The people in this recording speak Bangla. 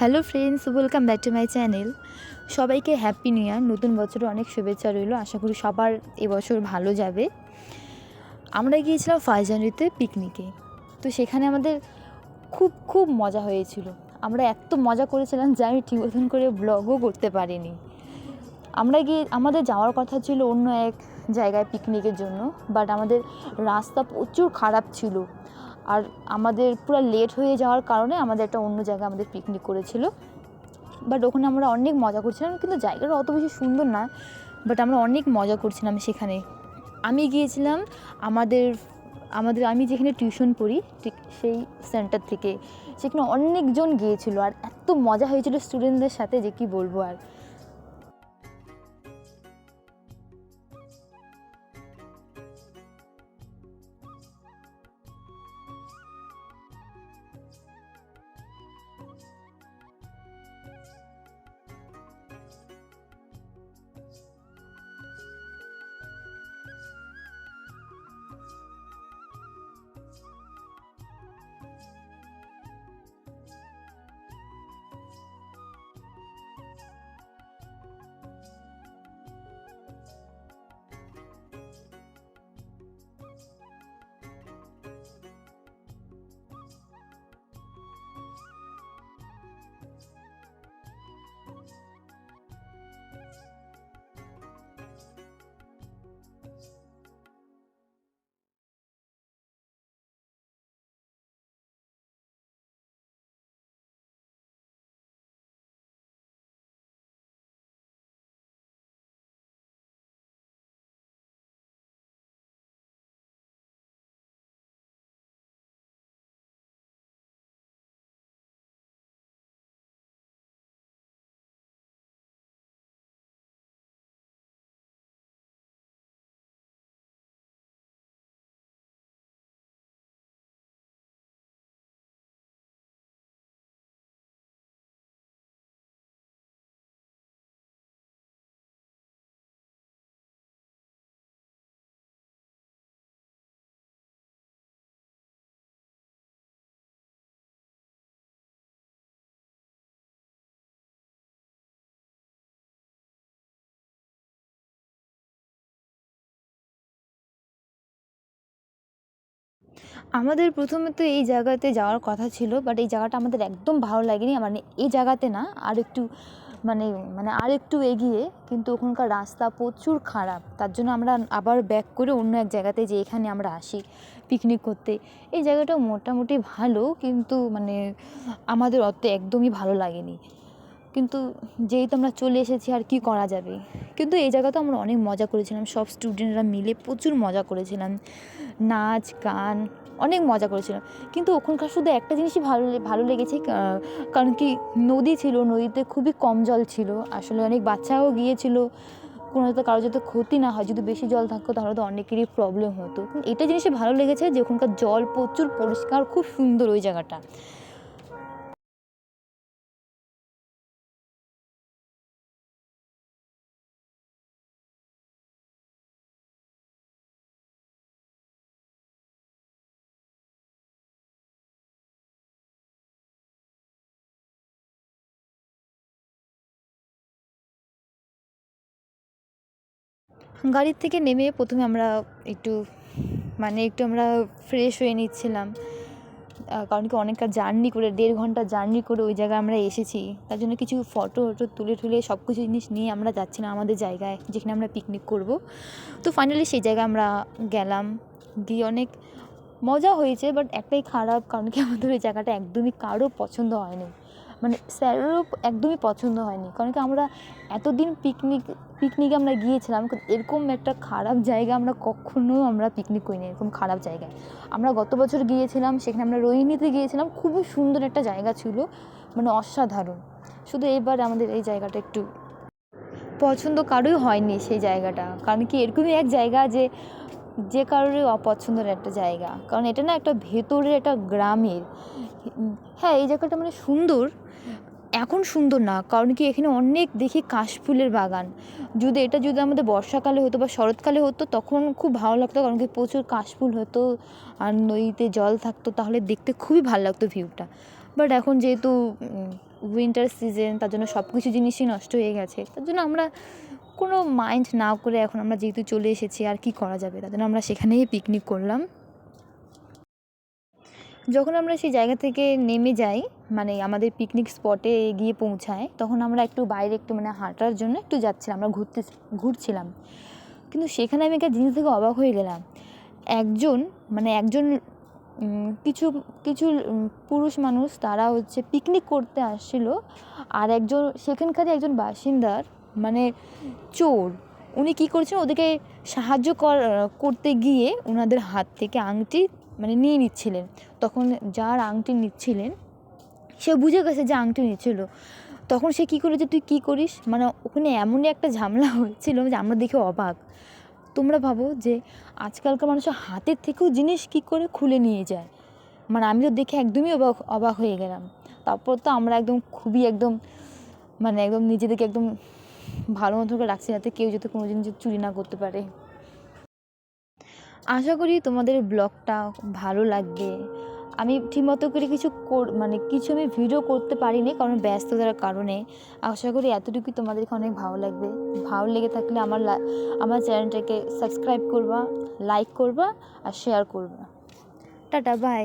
Hello friends welcome back to my channel সবাইকে হ্যাপি নিউ ইয়ার নতুন বছরে অনেক শুভেচ্ছা রইল। আশা করি সবার এবছর ভালো যাবে। আমরা গিয়েছিলাম ফার্স্ট জানুয়ারিতে পিকনিকে তো সেখানে আমাদের খুব খুব মজা হয়েছিল। আমরা এত মজা করেছিলাম যে আমি ঠিক মতন করে ব্লগও করতে পারিনি। আমরা গিয়ে, আমাদের যাওয়ার কথা ছিল অন্য এক জায়গায় পিকনিকের জন্য বাট আমাদের রাস্তা প্রচুর খারাপ ছিল। আর আমাদের পুরো লেট হয়ে যাওয়ার কারণে আমাদের একটা অন্য জায়গায় আমাদের পিকনিক করেছিল। বাট ওখানে আমরা অনেক মজা করছিলাম, কিন্তু জায়গাটা অত বেশি সুন্দর না বাট আমরা অনেক মজা করছিলাম সেখানে। আমি গিয়েছিলাম আমাদের আমাদের, আমি যেখানে টিউশন পড়ি, ঠিক সেই সেন্টার থেকে, সেখানে অনেকজন গিয়েছিল, আর এত মজা হয়েছিল স্টুডেন্টদের সাথে যে কি বলব আর। আমাদের প্রথমে তো এই জায়গাতে যাওয়ার কথা ছিল বাট এই জায়গাটা আমাদের একদম ভালো লাগেনি। মানে এই জায়গাতে না আর একটু মানে মানে আর একটু এগিয়ে, কিন্তু ওখানকার রাস্তা প্রচুর খারাপ। তার জন্য আমরা আবার ব্যাক করে অন্য এক জায়গাতে যে এখানে আমরা আসি পিকনিক করতে। এই জায়গাটা মোটামুটি ভালো, কিন্তু মানে আমাদের অত একদমই ভালো লাগেনি। কিন্তু যেহেতু আমরা চলে এসেছি, আর কি করা যাবে? কিন্তু এই জায়গাতে আমরা অনেক মজা করেছিলাম। সব স্টুডেন্টরা মিলে প্রচুর মজা করেছিলাম। নাচ, গান অনেক মজা করেছিলাম কিন্তু ওখানকার শুধু একটা জিনিসই ভালো ভালো লেগেছে কারণ কি নদী ছিল, নদীতে খুবই কম জল ছিল। আসলে অনেক বাচ্চাও গিয়েছিল। কোনো যাতে কারও যাতে ক্ষতি না হয়, যদি বেশি জল থাকতো তাহলে তো অনেকেরই প্রবলেম হতো। এটা জিনিসই ভালো লেগেছে যে ওখানকার জল প্রচুর পরিষ্কার, খুব সুন্দর ওই জায়গাটা। গাড়ির থেকে নেমে প্রথমে আমরা একটু মানে একটু আমরা ফ্রেশ হয়ে নিচ্ছিলাম। কারণ কি অনেকটা জার্নি করে, দেড় ঘণ্টা জার্নি করে ওই জায়গায় আমরা এসেছি। তার জন্য কিছু ফটো টটো তুলে তুলে সব কিছু জিনিস নিয়ে আমরা যাচ্ছিলাম আমাদের জায়গায়, যেখানে আমরা পিকনিক করব। তো ফাইনালি সেই জায়গায় আমরা গেলাম। গিয়ে অনেক মজা হয়েছে বাট একটাই খারাপ, কারণ কি আমাদের ওই জায়গাটা একদমই কারও পছন্দ হয়নি। মানে স্যারেরও একদমই পছন্দ হয়নি। কারণ কি আমরা এতদিন পিকনিক পিকনিকে আমরা গিয়েছিলাম এরকম একটা খারাপ জায়গা আমরা কখনো আমরা পিকনিক করিনি, এরকম খারাপ জায়গায়। আমরা গত বছর গিয়েছিলাম, সেখানে আমরা রোহিণীতে গিয়েছিলাম, খুবই সুন্দর একটা জায়গা ছিল মানে অসাধারণ। শুধু এবার আমাদের এই জায়গাটা একটু পছন্দ কারোই হয়নি সেই জায়গাটা। কারণ কি এরকমই এক জায়গা যে যে কারোরই অপছন্দের একটা জায়গা। কারণ এটা না একটা ভেতরের একটা গ্রামের। হ্যাঁ এই জায়গাটা মানে সুন্দর। এখন সুন্দর না, কারণ কি এখানে অনেক দেখি কাশফুলের বাগান। যদি এটা যদি আমাদের বর্ষাকালে হতো বা শরৎকালে হতো, তখন খুব ভালো লাগতো, কারণ কি প্রচুর কাশফুল হতো আর নদীতে জল থাকতো, তাহলে দেখতে খুবই ভালো লাগতো ভিউটা। বাট এখন যেহেতু উইন্টার সিজন তার জন্য সব কিছু জিনিসই নষ্ট হয়ে গেছে। তার জন্য আমরা কোনো মাইন্ড না করে এখন আমরা যেহেতু চলে এসেছি, আর কি করা যাবে? তার জন্য আমরা সেখানেই পিকনিক করলাম। যখন আমরা সেই জায়গা থেকে নেমে যাই মানে আমাদের পিকনিক স্পটে গিয়ে পৌঁছায়, তখন আমরা একটু বাইরে একটু মানে হাঁটার জন্য একটু যাচ্ছিলাম, আমরা ঘুরতে, ঘুরছিলাম। কিন্তু সেখানে আমি একটা জিনিস থেকে অবাক হয়ে গেলাম। একজন মানে একজন কিছু কিছু পুরুষ মানুষ তারা হচ্ছে পিকনিক করতে আসছিল, আর একজন, সেখানকারই একজন বাসিন্দার মানে চোর। উনি কী করছেন? ওদেরকে সাহায্য কর, করতে গিয়ে ওনাদের হাত থেকে আংটি মানে নিয়ে নিচ্ছিলেন। তখন যার আংটি নিচ্ছিলেন, সে বুঝে গেছে যে আংটি নিচ্ছিল। তখন সে কী করেছে? তুই কী করিস? মানে ওখানে এমনই একটা ঝামেলা হয়েছিল যে আমরা দেখে অবাক। তোমরা ভাবো যে আজকালকার মানুষের হাতের থেকেও জিনিস কী করে খুলে নিয়ে যায়। মানে আমি তো দেখে একদমই অবাক অবাক হয়ে গেলাম। তারপর তো আমরা একদম খুবই একদম মানে একদম নিজেদেরকে একদম ভালো মতো করে রাখছি যাতে কেউ যাতে কোনো জিনিস চুরি না করতে পারে। আশা করি তোমাদের ব্লগটা ভালো লাগবে। আমি ঠিকমতো করে কিছু মানে কিছু আমি ভিডিও করতে পারিনি কারণ ব্যস্ততার কারণে। আশা করি এতটুকুই তোমাদেরকে অনেক ভালো লাগবে। ভালো লেগে থাকলে আমার আমার চ্যানেলটাকে সাবস্ক্রাইব করবা লাইক করবা আর শেয়ার করবা। Tata bye